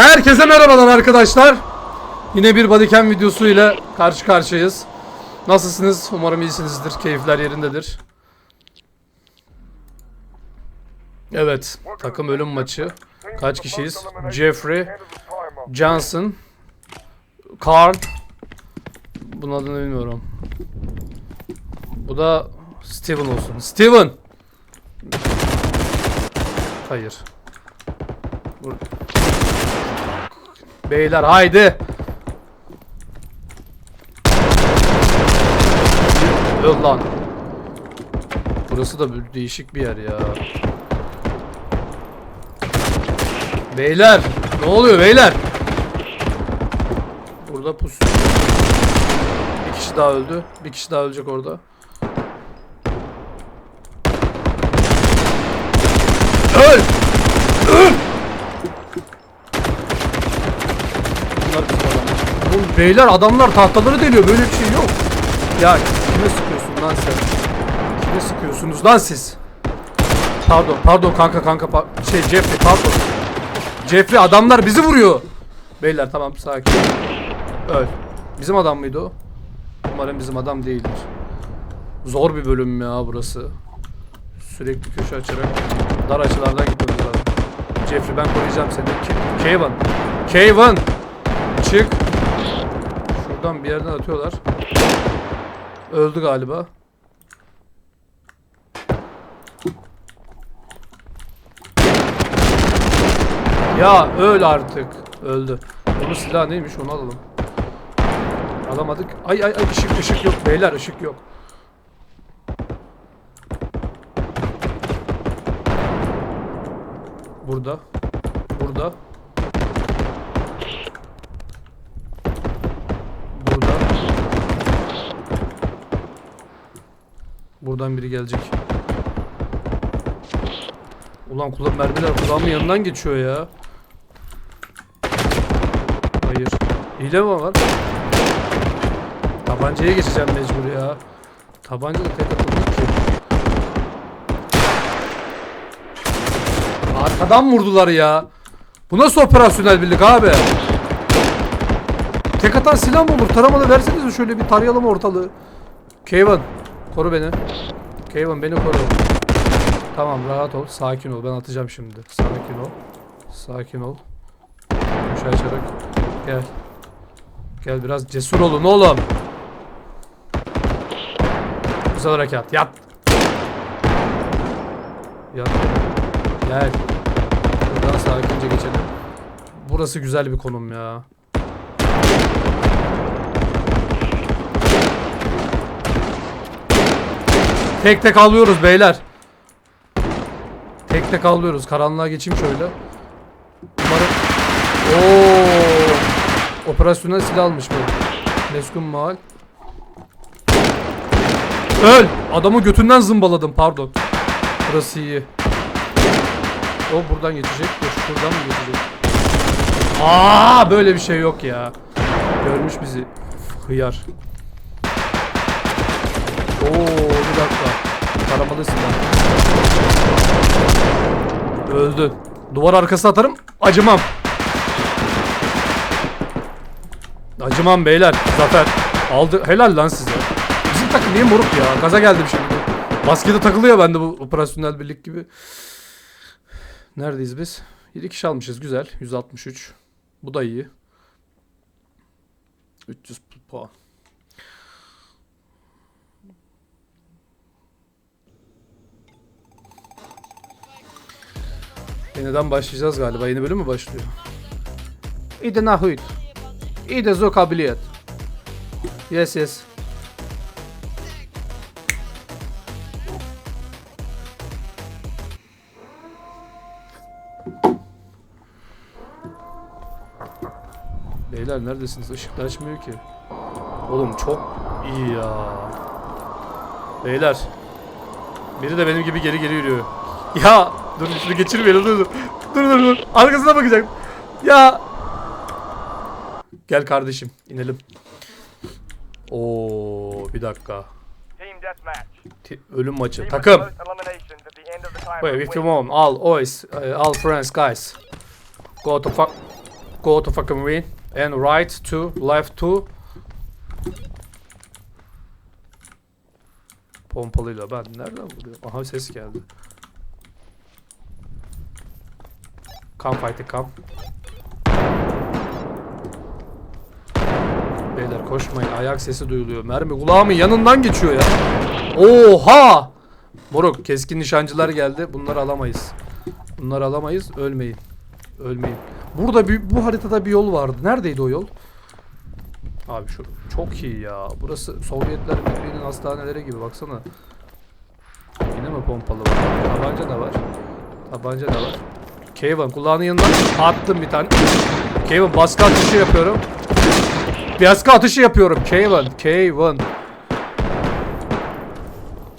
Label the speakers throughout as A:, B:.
A: Herkese merhabalar arkadaşlar. Yine bir bodycam videosu ile karşı karşıyayız. Nasılsınız? Umarım iyisinizdir. Keyifler yerindedir. Evet, takım ölüm maçı. Kaç kişiyiz? Jeffrey, Johnson, Carl. Bunun adını bilmiyorum. Bu da Steven olsun. Steven! Hayır. Beyler haydi. Öl lan. Burası da bir değişik bir yer ya. Beyler ne oluyor beyler? Burada pus. Bir kişi daha öldü. Bir kişi daha ölecek orada. Öl! Bunlar bizim adamlar. Oğlum beyler adamlar tahtaları deliyor böyle bir şey yok. Ya kime sıkıyorsun lan sen? Kime sıkıyorsunuz lan siz? Pardon pardon kanka kanka pa- şey Jeffrey pardon. Jeffrey adamlar bizi vuruyor. Beyler tamam sakin. Öl. Bizim adam mıydı o? Umarım bizim adam değildir. Zor bir bölüm ya burası. Sürekli köşe açarak dar açılardan gitmemiz lazım. Jeffrey ben koruyacağım seni. Ke- Kevin. Kevin. Çık. Şuradan bir yerden atıyorlar. Öldü galiba. Ya öl artık. Öldü. Bunun silahı neymiş onu alalım. Alamadık. Ay ay ay ışık ışık yok beyler ışık yok. Burada. Burada. Buradan biri gelecek. Ulan kulak mermiler kulağımın yanından geçiyor ya. Hayır. Hile mi var? Tabancaya geçeceğim mecbur ya. Tabanca da tek ki. Arkadan vurdular ya. Bu nasıl operasyonel birlik abi? Tek atan silah mı olur? Taramalı versenize şöyle bir tarayalım ortalığı. Kevin koru beni. Kevin beni koru. Tamam rahat ol. Sakin ol. Ben atacağım şimdi. Sakin ol. Sakin ol. Köşe açarak. Gel. Gel biraz cesur olun oğlum. Güzel harekat. Yat. Yat. Gel. Buradan sakince geçelim. Burası güzel bir konum ya. Tek tek alıyoruz beyler. Tek tek alıyoruz. Karanlığa geçeyim şöyle. Umarım... Oo! Operasyonel silah almış bu. Meskun mahal. Öl! Adamı götünden zımbaladım pardon. Burası iyi. O buradan geçecek. Dur şuradan mı geçecek? Aa böyle bir şey yok ya. Görmüş bizi. Hıyar. Oo dakika. Taramalı silah. Öldü. Duvar arkası atarım. Acımam. Acımam beyler. Zafer. Aldı. Helal lan size. Bizim takım niye moruk ya? Gaza geldim şimdi. Baskete takılıyor bende bu operasyonel birlik gibi. Neredeyiz biz? 7 kişi almışız. Güzel. 163. Bu da iyi. 300 puan. Yeniden başlayacağız galiba. Yeni bölüm mü başlıyor? İde nahuyt. İde zo kabiliyet. Yes yes. Beyler neredesiniz? Işıklar açmıyor ki. Oğlum çok iyi ya. Beyler. Biri de benim gibi geri geri yürüyor. Ya dur şunu geçirmeyelim dur dur. Dur dur dur. Arkasına bakacak. Ya. Gel kardeşim inelim. Oo bir dakika. Ölüm maçı. Takım.
B: with
A: Wait, if you
B: wins.
A: want, all boys, uh, all friends, guys. Go to fuck. Go to fucking win. And right to, left to. Pompalıyla ben nereden vuruyorum? Aha ses geldi. Come fight it come. Beyler koşmayın ayak sesi duyuluyor. Mermi kulağımın yanından geçiyor ya. Oha! Moruk keskin nişancılar geldi. Bunları alamayız. Bunları alamayız. Ölmeyin. Ölmeyin. Burada bir, bu haritada bir yol vardı. Neredeydi o yol? Abi şu çok iyi ya. Burası Sovyetler Birliği'nin hastaneleri gibi baksana. Yine mi pompalı var? Tabanca da var. Tabanca da var. Kevin kulağının yanından attım bir tane. Kevin baskı atışı yapıyorum. Baskı atışı yapıyorum. Kevin. Kevin.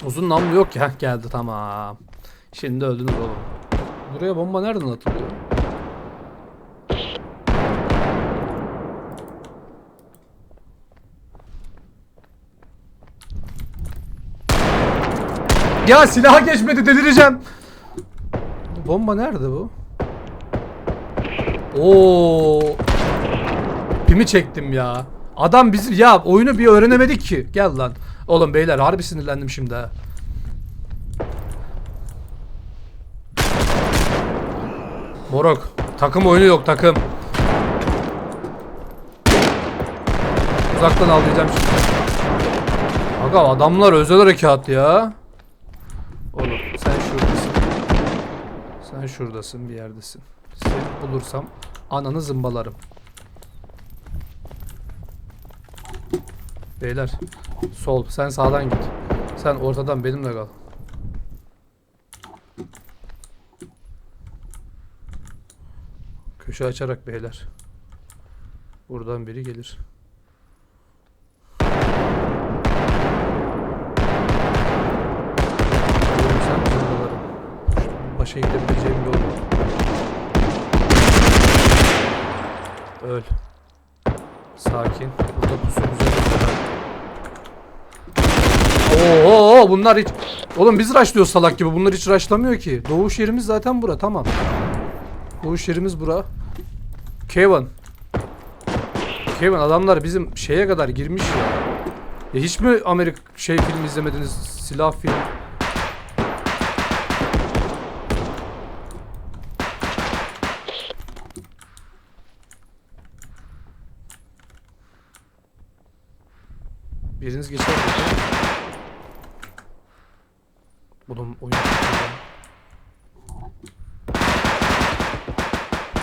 A: Uzun namlu yok ya. Geldi tamam. Şimdi öldünüz oğlum. Buraya bomba nereden atılıyor? Ya silaha geçmedi delireceğim. Bomba nerede bu? Oo. Pimi çektim ya. Adam bizi ya oyunu bir öğrenemedik ki. Gel lan. Oğlum beyler harbi sinirlendim şimdi ha. Morok. Takım oyunu yok takım. Uzaktan avlayacağım şimdi. Aga adamlar özel harekat ya. Oğlum sen şuradasın. Sen şuradasın bir yerdesin. Seni bulursam ananı zımbalarım. Beyler sol sen sağdan git. Sen ortadan benimle kal. Köşe açarak beyler. Buradan biri gelir. Başa gidebileceğim yol var. Öl. Sakin. Burada pusu güzel. Oo, bunlar hiç... Oğlum biz rushlıyoruz salak gibi. Bunlar hiç rushlamıyor ki. Doğuş yerimiz zaten bura. Tamam. Doğuş yerimiz bura. Kevin. Kevin adamlar bizim şeye kadar girmiş ya. Ya hiç mi Amerik şey film izlemediniz? Silah film. Biriniz geçer mi? Bunun oyun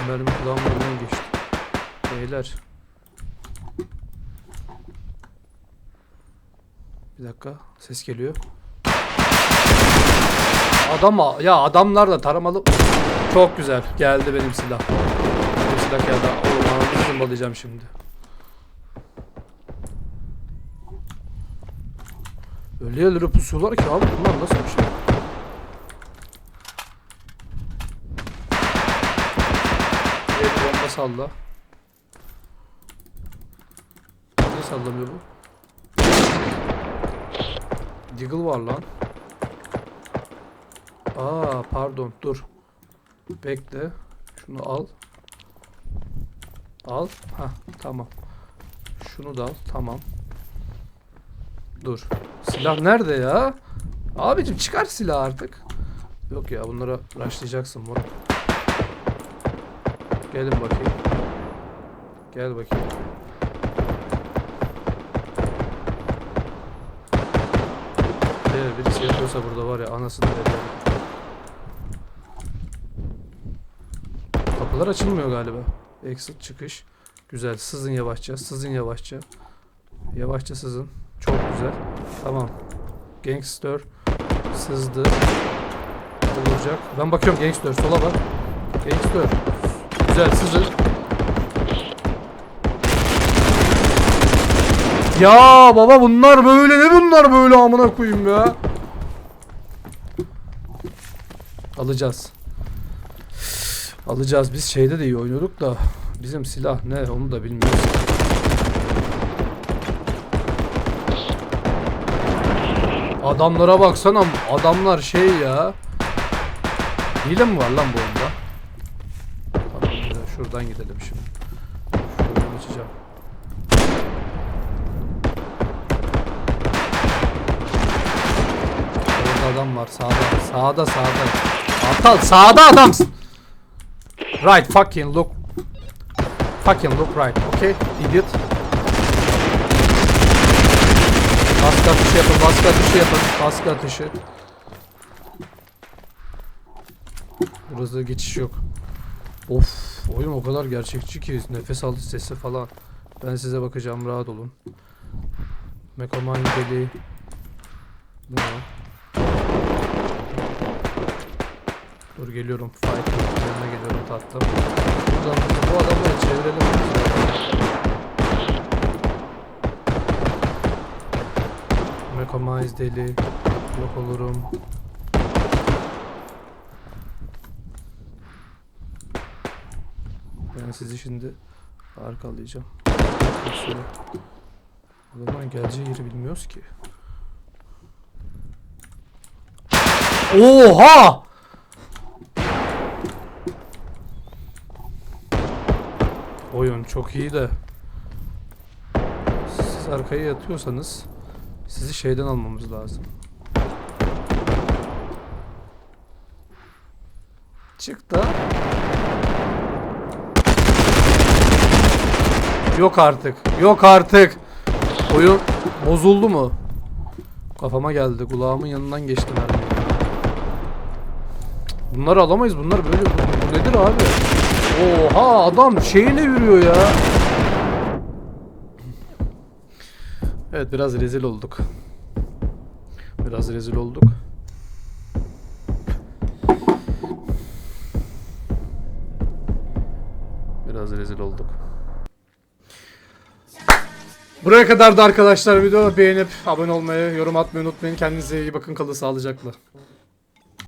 A: Mermi kulağımın önünden geçti. Beyler. Bir dakika. Ses geliyor. Adam ya adamlar da taramalı. Çok güzel. Geldi benim silah. Benim silah geldi. Oğlum anasını şimdi. Öyle yerlere pusuyorlar ki abi bunlar nasıl bir şey? Bir bomba salla. Niye sallamıyor bu? Deagle var lan. Aa pardon dur. Bekle. Şunu al. Al. Ha tamam. Şunu da al. Tamam. Dur. Silah nerede ya? Abicim çıkar silah artık. Yok ya bunlara rushlayacaksın moruk. Gelin bakayım. Gel bakayım. Eğer birisi yapıyorsa burada var ya anasını veriyorum. Kapılar açılmıyor galiba. Exit çıkış. Güzel. Sızın yavaşça. Sızın yavaşça. Yavaşça sızın. Çok güzel. Tamam. Gangster sızdı. Olacak. Ben bakıyorum gangster sola bak. Gangster. Güzel sızın. Ya baba bunlar böyle ne bunlar böyle amına koyayım ya. Alacağız. Alacağız. Biz şeyde de iyi oynuyorduk da bizim silah ne onu da bilmiyoruz. Adamlara baksana adamlar şey ya. Hile mi var lan bu oyunda? Tamam şuradan gidelim şimdi. geçeceğim. Orada adam var sağda. Sağda sağda. Aptal sağda adamsın. Right fucking look. Fucking look right. Okay idiot. Baskı atışı yapın, baskı atışı yapın, baskı atışı. Burası geçiş yok. Of, oyun o kadar gerçekçi ki nefes alış sesi falan. Ben size bakacağım, rahat olun. Mekomani deli. Bu ne? Dur geliyorum. Fight yanına geliyorum tatlım. Buradan bu adamları çevirelim. Mekomize deli. Yok olurum. Ben sizi şimdi arkalayacağım. O zaman geleceği yeri bilmiyoruz ki. Oha! Oyun çok iyi de siz arkaya yatıyorsanız sizi şeyden almamız lazım. Çık da. Yok artık. Yok artık. Oyun bozuldu mu? Kafama geldi. Kulağımın yanından geçti mermi. Bunları alamayız. Bunlar böyle. Bu, nedir abi? Oha adam şeyine yürüyor ya. Evet biraz rezil olduk. Biraz rezil olduk. Biraz rezil olduk. Buraya kadar da arkadaşlar videoyu beğenip abone olmayı, yorum atmayı unutmayın. Kendinize iyi bakın. Kalın sağlıcakla.